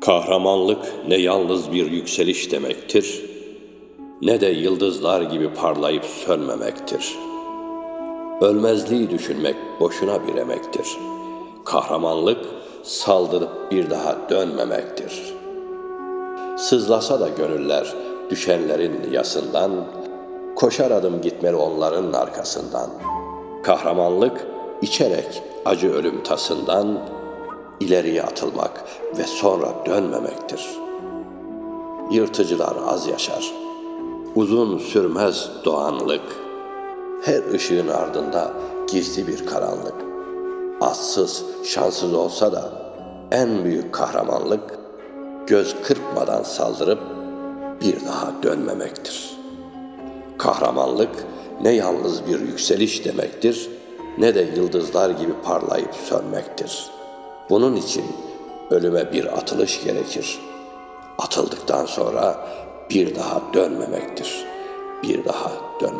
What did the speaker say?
Kahramanlık ne yalnız bir yükseliş demektir, ne de yıldızlar gibi parlayıp sönmemektir. Ölmezliği düşünmek boşuna bir emektir. Kahramanlık saldırıp bir daha dönmemektir. Sızlasa da gönüller düşenlerin yasından, koşar adım gitmeli onların arkasından. Kahramanlık içerek acı ölüm tasından ileriye atılmak ve sonra dönmemektir. Yırtıcılar az yaşar. Uzun sürmez doğanlık. Her ışığın ardında gizli bir karanlık. Atsız, şanssız olsa da en büyük kahramanlık göz kırpmadan saldırıp bir daha dönmemektir. Kahramanlık ne yalnız bir yükseliş demektir, ne de yıldızlar gibi parlayıp sönmektir. Bunun için ölüme bir atılış gerekir. Atıldıktan sonra bir daha dönmemektir. Bir daha dönmemektir.